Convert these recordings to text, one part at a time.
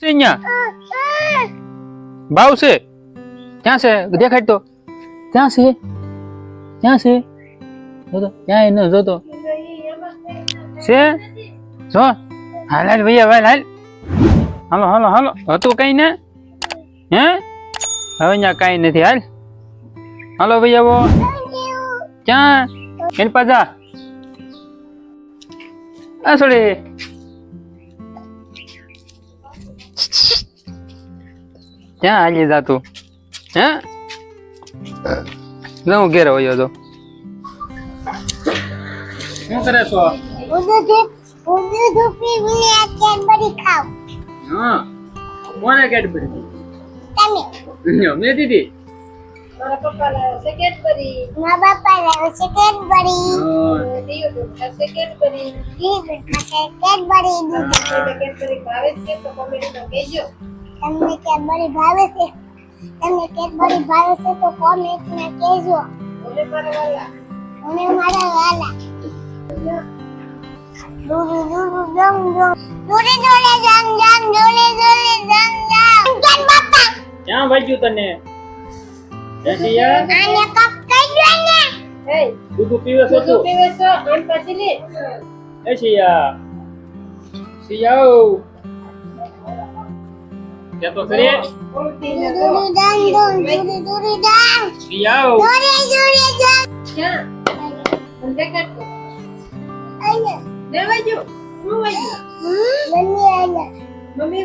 છે અહીંયા? ભાવ છે ક્યાં છે? દેખાડ તો ક્યાં છે? ક્યાં છે? જોતો ક્યાં ન જોતો છે? જો? હાલ હાલ, ભૈયા, હાલ હાલ. હાલો હાલો હાલો. હતું કઈ ને? હે? હવે અહીંયા કઈ નથી, હાલ. હાલો, ભૈયા વો ક્યાં? એની પાછા આ સોડી ક્યાં હાલી જાતું હે? હું ઘેર હોયો તો શું કરે છો? હા કોને કેડબરી મેં દીધી મારા પપ્પા લાવ્યા છે કેડબરી એટલે કેડબરી ભાવે છે તો કોમેન્ટમાં કહેજો તમને કેડબરી ભાવે છે તમને કેડબરી ભાવે છે તો કોમેન્ટમાં કહેજો મને મારા વાલા અને મારા વાલા દૂરી દૂરી જમ જમ દૂરી દોરે જમ જમ દૂરી દોરે જમ જમ કેમ બાપા ક્યાં વાગ્યું તને એસિયા આને કપ કહી દો ને હે દૂધ પીવે છો દૂધ તું પીવે છો આમ પાછી લે એસિયા સિયાઓ કે તો ખરી ઉલટી દૂરી ને દૂરી જમ જમ દૂરી દૂરી જમ સિયાઓ દૂરી દૂરી જમ ક્યાં અંધે કાઢતો અહીંયા ને વાગ્યો શું વાગ્યું મમ્મી અહીંયા મમ્મી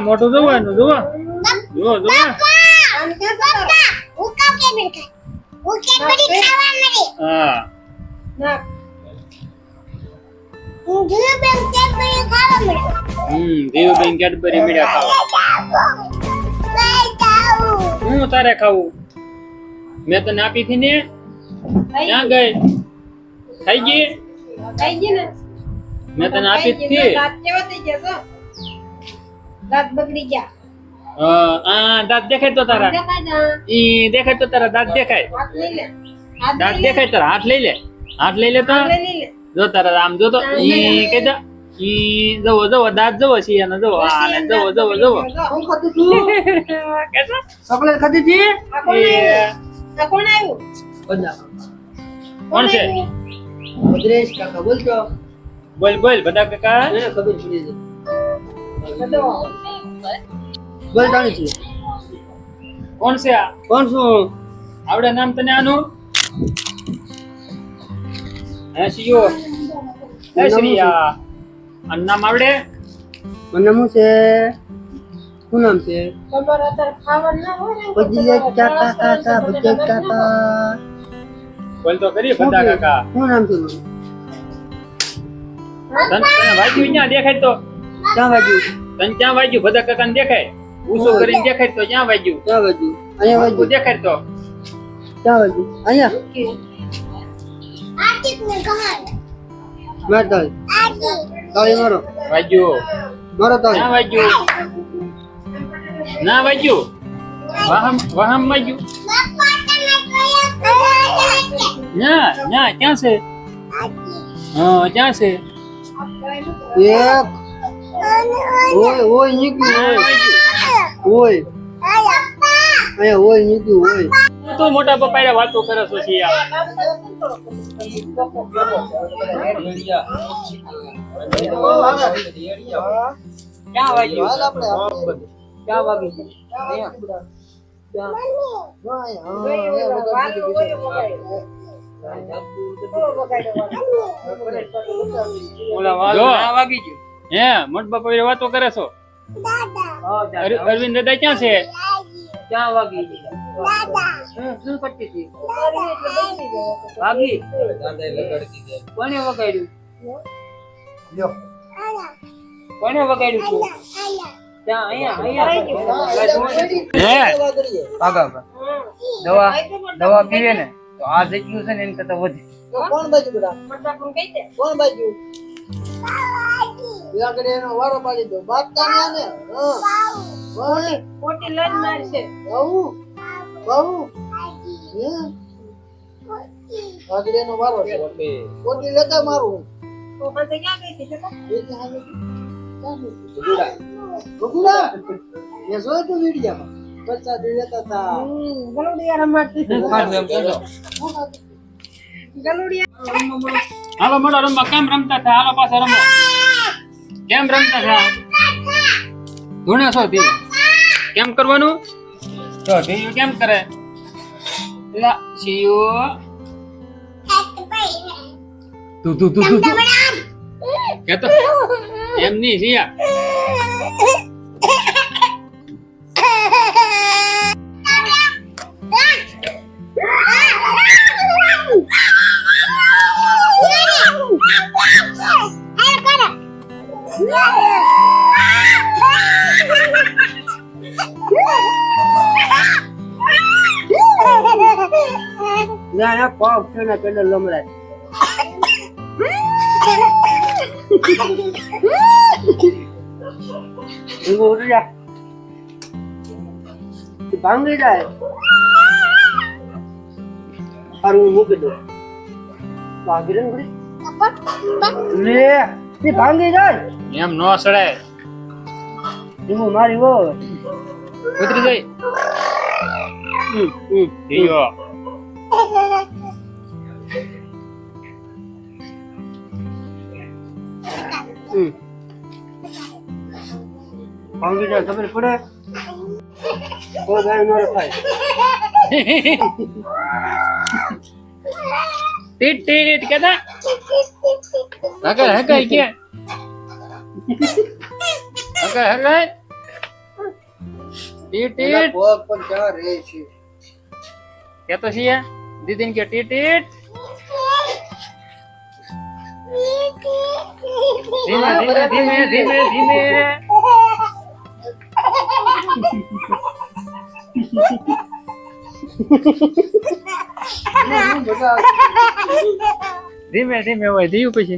મોટું જોવાનું જો જો જો આમ ક્યાં જતા હું ના હું જુઓ બેન કે બડી ખાવા મળી હમ દેવબેન કેડબરી મીડિયા ખાવા હું તારે ખાવું મેં તને આપી હતી ને ક્યાં ગઈ થઈ ગઈ થઈ ગઈ ને મેં તને આપી જ હતી. દાંત કેવા થઈ ગયા છો? દાંત બગડી ગયા. આ દાંત દેખાય તો તારા. દેખાય જા. ઈ દેખાય તો તારા દાંત દેખાય. હાથ લઈ લે. હાથ દાંત. દેખાય તારા હાથ લઈ લે. હાથ લઈ લે તો. હાથ લઈ લે. જો તારા આમ જો તો. ઈ કે દા ઈ જવો જવો દાંત જવો છે એને જવો. આ જવો જવો જવો. હું ખાધું છું કેસો ચોકલેટ ખાધી હતી કોણ આવ્યું? છે? ભદ્રેશ કાકા બોલતો. બોલ બોલ બધા કાકા ખબર પડી બોલ તાણી છે કોણ છે આ? કોણ છું? આવડે નામ તને આનું? હે શિયો. હે શ્રીયા. આનું નામ આવડે? મને નામ છે? શું નામ છે? ખબર અતર ખાવાનું ના હોય તમારે કાકા કાકા ભજીયા કાકા બોલ તો કરી બધા કાકા. શું નામ છે? તને તને વાગ્યું ક્યાં? દેખાય તો. ક્યાં વાગ્યું? તને ક્યાં વાગ્યું? બધા કાકા દેખાય? ઊંચો કરીને દેખાય તો ક્યાં વાગ્યું? ક્યાં વાગ્યું? અહીંયા વાગ્યું? દેખાય તો. ક્યાં વાગ્યું? અહીંયા? આટીક ને તાળી મારો. વાગ્યું. મારો તાળી. ક્યાં વાગ્યું? ના વાગ્યું? વાહમ વાહમ વાગ્યું બાપા તમે કયા કયા ના ના ક્યાં છે? હા ક્યાં છે? એક. ઓય ઓય નીકળ્યું ઓય. ઓય. ઓય નીકળ્યું ઓય. તો મોટા પપ્પા વાતો કરે છો ક્યાં વાગી હે મોટા પપ્પા વાતો કરે છો? અરવિંદ દાદા ક્યાં છે? ક્યાં વાગી શું શું હતી? ભાગી કોને વગાડ્યું? લ્યો. કોને વગાડ્યું તું? દવા દવા પીવે ને? તો આ જેટલું છે ને એની કરતા વધે. કોણ બાજુ કોણ બાજુ? એનો વારો પાડી દો. બાપતા ને આને? હા. હા લઈ મારશે. બહુ? બહુ? હે? એનો વારો છે. કોટી લેતા મારું. તો પછી ક્યાં ગઈ હતી? જતા? એટલે બગુડા એ જોયો તો વિડીયોમાં? બચ્ચા દે હતા. ગલુડિયા રમાડતી ગલુડિયા. હાલો મોડો રમવા. કેમ રમતા હતા? હાલો પાછા રમો કેમ રમતા હતા? ધૂણે છો ધીરે કેમ કરવાનું? તો ઢીલું કેમ કરે? લા શિયો. તું તું તું તું તું. કે તો એમ નહીં શિયા. ના ના પગ છે ને પેલો લમડાય ઊંઘ ઉઠી જા તું ભાંગી જાય સારું હું મૂકી દઉં ભાગી રે ને ઘડી. લે તે ભાંગી જાય. એમ નો સડે. હું મારી વો ઉતરી જાય હમ. ભાંગી જાય ખબર પડે? કોઈ ગાય ન રખાય. ટીટ ટીટ કેતા? હગાય હગાય કે હગાય હગાય. ટીટ એના ટીટ પગ પર ક્યાં રહે છે? કે તો છીએ દીદીને કે ટીટ ટીટ. ધીમે ધીમે ધીમે ધીમે ધીમે. ધીમે ધીમે હોય ધીયું પછી.